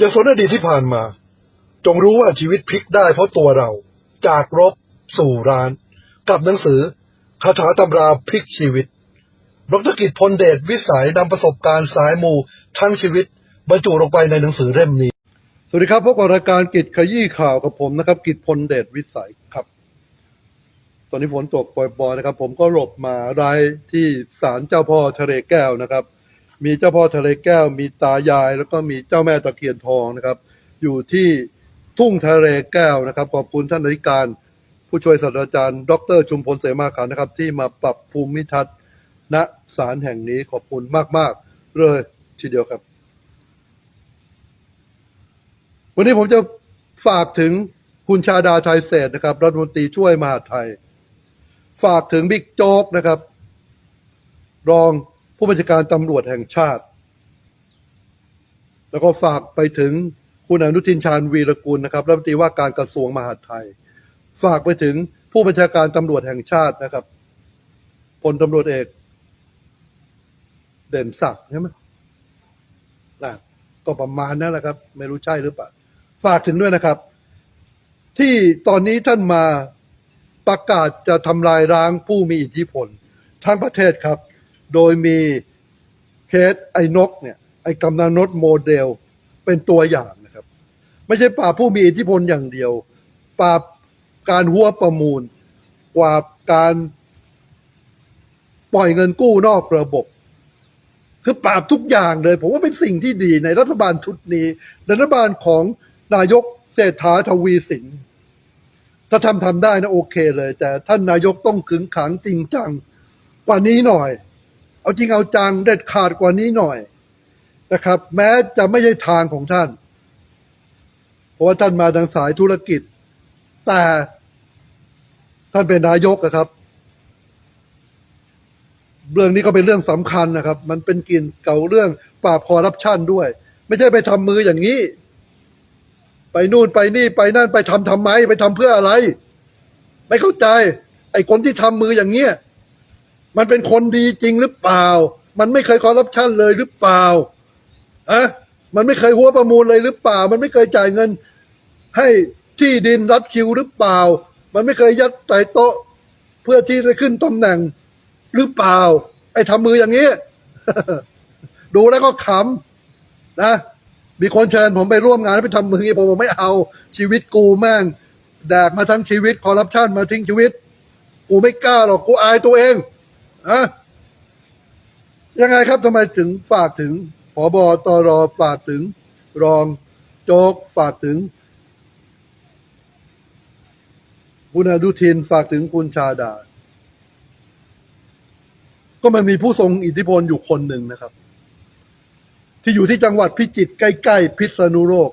อย่าสนอดีตที่ผ่านมา จงรู้ว่าชีวิตพลิกได้เพราะตัวเรา จากรบ สู่ร้าน กับหนังสือคาถาตำราพลิกชีวิตดรกิจพลเดชวิสัยนำประสบการณ์สายมูทั้งชีวิต บรรจุลงไปในหนังสือเล่มนี้ สวัสดีครับพบกับรายการกิจขยี้ข่าวกับผมนะครับ กิจพลเดชวิสัยครับ ตอนนี้ฝนตกปล่อยๆนะครับ ผมก็หลบมารายที่ศาลเจ้าพ่อทะเลแก้วนะครับ มีเจ้าพ่อทะเลแก้ว มีตายาย แล้วก็มีเจ้าแม่ตะเคียนทองนะครับ อยู่ที่ทุ่งทะเลแก้วนะครับ ขอบคุณท่านอธิการ ผู้ช่วยศาสตราจารย์ ดร ชุมพลเสมาขันนะครับ ที่มาปรับภูมิทัศน์ณศาลแห่งนี้ขอบคุณมาก ๆ เลยทีเดียวครับ วันนี้ผมจะฝากถึงคุณชาดาไทยเศรษฐ์นะครับ รัฐมนตรีช่วยมหาไทย ฝากถึงบิ๊กโจ๊กนะครับ รอง ผู้บัญชาการตำรวจแห่งชาติ แล้วก็ฝากไปถึงคุณอนุทินชาญวีรกุลนะครับรัฐมนตรีว่าการกระทรวงมหาดไทย ฝากไปถึงผู้บัญชาการตำรวจแห่งชาตินะครับพลตำรวจเอก เด่นศักดิ์ใช่ไหมนะก็ประมาณนั้นแหละครับ ไม่รู้ใช่หรือเปล่าฝากถึงด้วยนะครับ ที่ตอนนี้ท่านมาประกาศจะทำลายล้างผู้มีอิทธิพลทั้งประเทศครับ โดยมีเคสไอ้นกเนี่ยไอ้กำนันนกโมเดลเป็นตัวอย่างนะครับ ไม่ใช่ปราผู้มีอิทธิพลอย่างเดียวปราการหัวประมูลปราการปล่อยเงินกู้นอกระบบ คือปราบทุกอย่างเลย ผมว่าเป็นสิ่งที่ดีในรัฐบาลชุดนี้รัฐบาลของนายกเศรษฐาทวีสิน ถ้าทำทำได้นะโอเคเลย แต่ท่านนายกต้องขึงขังจริงจังกว่านี้หน่อย เอาจริงเอาจังเด็ดขาดกว่านี้หน่อยนะครับ แม้จะไม่ใช่ทางของท่าน เพราะว่าท่านมาทางสายธุรกิจ แต่ท่านเป็นนายกอะครับ เรื่องนี้ก็เป็นเรื่องสำคัญนะครับ มันเป็นกินเก่าเรื่องปราบคอร์รัปชันด้วย ไม่ใช่ไปทำมืออย่างนี้ ไปนู่นไปนี่ไปนั่นไปทำทำไม ไปทำเพื่ออะไร ไม่เข้าใจ ไอ้คนที่ทำมืออย่างเงี้ย มันเป็นคนดีจริงหรือเปล่า มันไม่เคยคอร์รัปชันเลยหรือเปล่าอะมันไม่เคยหัวประมูลเลยหรือเปล่า มันไม่เคยจ่ายเงิน ให้ที่ดินรัดคิวหรือเปล่า มันไม่เคยยัดไต่โต๊ะ เพื่อที่จะขึ้นตำแหน่งหรือเปล่า ไอ้ทำมืออย่างนี้ ดูแล้วก็ขำนะ มีคนเชิญผมไปร่วมงานไปทำมืออย่างนี้ผมบอกไม่เอาชีวิตกูแม่งแดกมาทั้งชีวิตคอร์รัปชันมาทิ้งชีวิต กูไม่กล้าหรอกกูอายตัวเอง อะยังไงครับทำไมถึงฝากถึงผอบอตรฝากถึงรองโจ๊กฝากถึงคุณอนุทินฝากถึงคุณชาดา ก็มันมีผู้ทรงอิทธิพลอยู่คนหนึ่งนะครับ ที่อยู่ที่จังหวัดพิจิตรใกล้ ๆ พิษณุโลก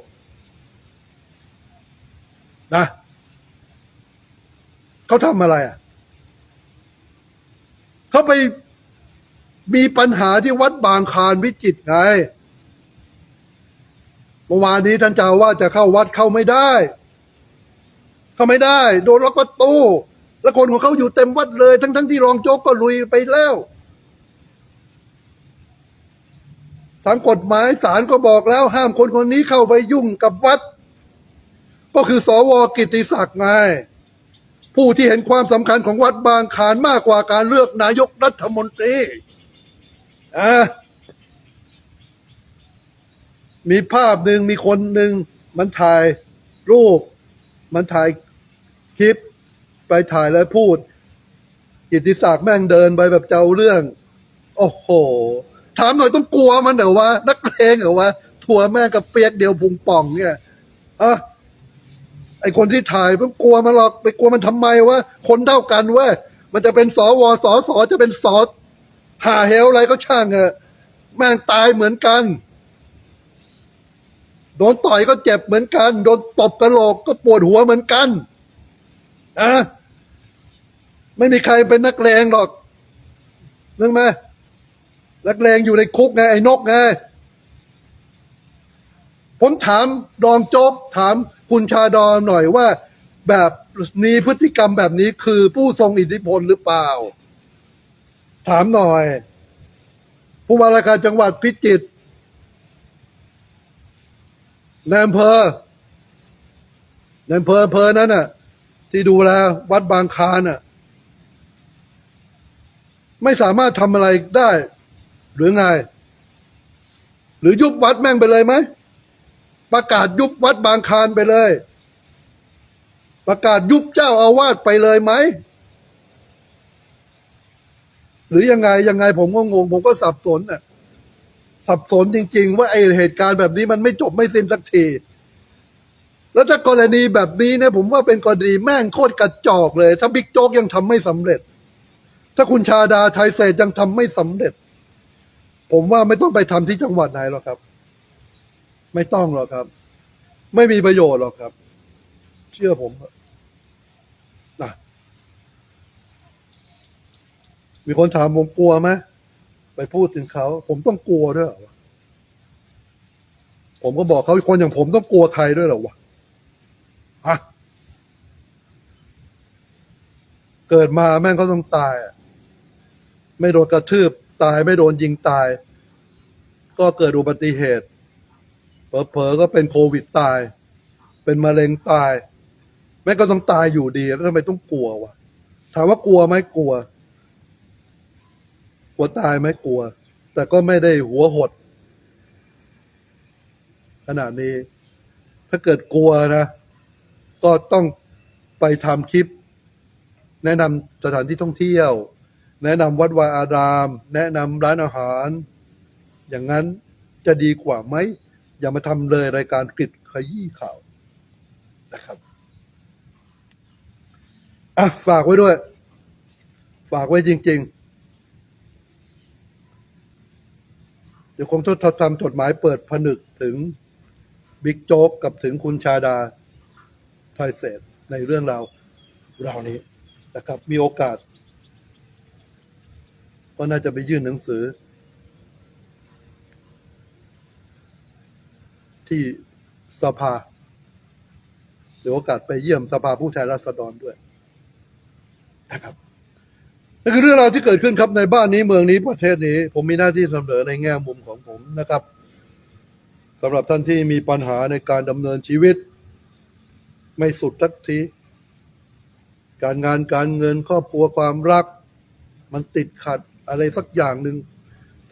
นะเขาทำอะไรอะ เขาไปมีปัญหาที่วัดบางคานพิจิตไงเมื่อวานนี้ท่านเจ้าว่าจะเข้าวัดเข้าไม่ได้ เข้าไม่ได้ โดนล็อกประตูแล้วคนของเขาอยู่เต็มวัดเลย ทั้งๆที่รองโจ๊กก็ลุยไปแล้วทางกฎหมายศาลก็บอกแล้ว ห้ามคนคนนี้เข้าไปยุ่งกับวัด ก็คือสวกิตติศักดิ์ไง ผู้ที่เห็นความสำคัญของวัดบางขานมากกว่าการเลือกนายกรัฐมนตรีอะมีภาพหนึ่งมีคนหนึ่งมันถ่ายรูป มันถ่ายคลิปไปถ่ายแล้วพูด กิติศักดิ์แม่งเดินไปแบบเจ้าเรื่อง โอ้โห ถามหน่อยต้องกลัวมันเหรอวะ นักเลงเหรอวะ ถั่วแม่งกับเปียกเดียวพุงป่องเนี่ยอะ อคนที่ถ่ายต้องกลัวมันหรอกไปกลัวมันทำไมวะคนเท่ากันเว้ยมันจะเป็นสวสสจะเป็นสอหาเฮลอะไรก็ช่างเอะแม่งตายเหมือนกัน โดนต่อยก็เจ็บเหมือนกัน โดนตบกระโหลกก็ปวดหัวเหมือนกันอะไม่มีใครเป็นนักเลงหรอกนึกไหมนักเลงอยู่ในคุกไงไอ้นกไงผมถามรองโจ๊กถาม คุณชาดอนหน่อยว่า แบบนี้พฤติกรรมแบบนี้คือผู้ทรงอิทธิพลหรือเปล่า ถามหน่อย ผู้ว่าราชการจังหวัดพิจิตรในอำเภอในอำเภออำเภอนั้นน่ะ ที่ดูแลวัดบางคานน่ะ ไม่สามารถทำอะไรได้ หรือไง หรือยุบวัดแม่งไปเลยไหม ประกาศยุบวัดบางคานไปเลย ประกาศยุบเจ้าอาวาสไปเลยไหม หรือยังไงยังไงผมก็งง ผมก็สับสนน่ะสับสนจริง ๆ ว่าไอเหตุการณ์แบบนี้มันไม่จบไม่สิ้นสักที แล้วถ้ากรณีแบบนี้เนี่ยผมว่าเป็นกรณีแม่งโคตรกระจอกเลย ถ้าบิ๊กโจ๊กยังทำไม่สำเร็จ ถ้าคุณชาดาไทยเศษยังทำไม่สำเร็จ ผมว่าไม่ต้องไปทำที่จังหวัดไหนหรอกครับ ไม่ต้องหรอกครับ ไม่มีประโยชน์หรอกครับ เชื่อผมนะมีคนถามผมกลัวไหมไปพูดถึงเขา ผมต้องกลัวด้วยเหรอวะผมก็บอกเขาคนอย่างผมต้องกลัวใครด้วยเหรอวะอะเกิดมาแม่งก็ต้องตาย ไม่โดนกระทืบตายไม่โดนยิงตาย ก็เกิดอุบัติเหตุ เผลอๆก็เป็นโควิดตาย เป็นมะเร็งตาย แม่ก็ต้องตายอยู่ดีแล้วทำไมต้องกลัววะถามว่ากลัวไหมกลัว กลัวตายไหมกลัว แต่ก็ไม่ได้หัวหด ขนาดนี้ ถ้าเกิดกลัวนะ ก็ต้องไปทำคลิป แนะนำสถานที่ท่องเที่ยว แนะนำวัดวาอาราม แนะนำร้านอาหาร อย่างนั้นจะดีกว่าไหม อย่ามาทำเลยรายการกริดขยี้ข่าวนะครับอะฝากไว้ด้วย ฝากไว้จริง ๆ เดี๋ยวคงต้องทำจดหมายเปิดผนึกถึงบิ๊กโจ๊กกับถึงคุณชาดาไทยเศรษในเรื่องราวเรานี้นะครับ มีโอกาส ก็น่าจะไปยื่นหนังสือ ที่สภาหรือโอกาสไปเยี่ยมสภาผู้แทนราษฎรด้วยนะครับนั่นคือเรื่องราวที่เกิดขึ้นครับในบ้านนี้เมืองนี้ประเทศนี้ ผมมีหน้าที่เสนอในแง่มุมของผมนะครับสำหรับท่านที่มีปัญหาในการดำเนินชีวิต ไม่สุดทักที การงานการเงินครอบครัวความรัก มันติดขัดอะไรสักอย่างหนึ่ง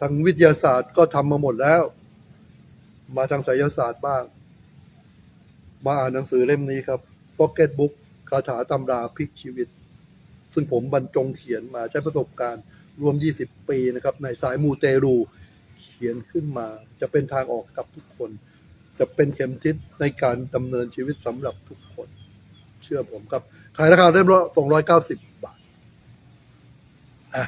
ทางวิทยาศาสตร์ก็ทำมาหมดแล้ว มาทางไสยศาสตร์บ้าง มาอ่านหนังสือเล่มนี้ครับ Pocket Book คาถาตำราพลิกชีวิต ซึ่งผมบรรจงเขียนมาใช้ประสบการณ์ รวม 20 ปีนะครับ ในสายมูเตรู เขียนขึ้นมา จะเป็นทางออกกับทุกคน จะเป็นเข็มทิศในการดำเนินชีวิตสำหรับทุกคน เชื่อผมครับ ขายราคาเริ่มละ290 บาทอะ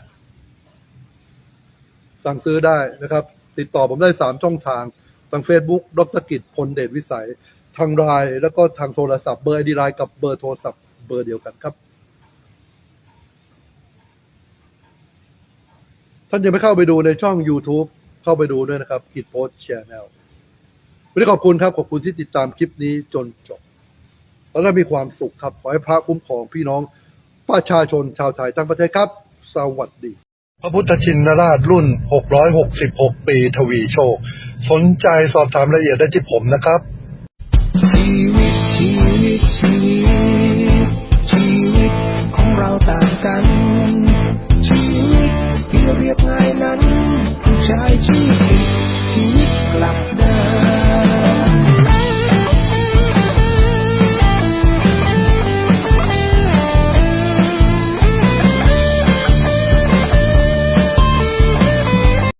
สั่งซื้อได้นะครับ ติดต่อผมได้ 3 ช่องทาง ทาง Facebook ดรกิจพลเดชวิสัย ทางไลน์แล้วก็ทางโทรศัพท์เบอร์ไอดีไลน์กับเบอร์โทรศัพท์เบอร์เดียวกันครับ ท่านจะไม่เข้าไปดูในช่อง YouTube เข้าไปดูด้วยนะครับกิจโพสแชร์แนลวันนี้ขอบคุณครับ ขอบคุณที่ติดตามคลิปนี้จนจบแล้วก็มีความสุขครับ ขอให้พระคุ้มครองพี่น้องประชาชนชาวไทยทั้งประเทศครับ สวัสดี พระพุทธชินราชรุ่น 666 ปีทวีโชค สนใจสอบถามรายละเอียดได้ที่ผมนะครับชีวิตชีวิตชีวิตชีวิตของเราต่างกัน ชีวิตที่เรียบง่าย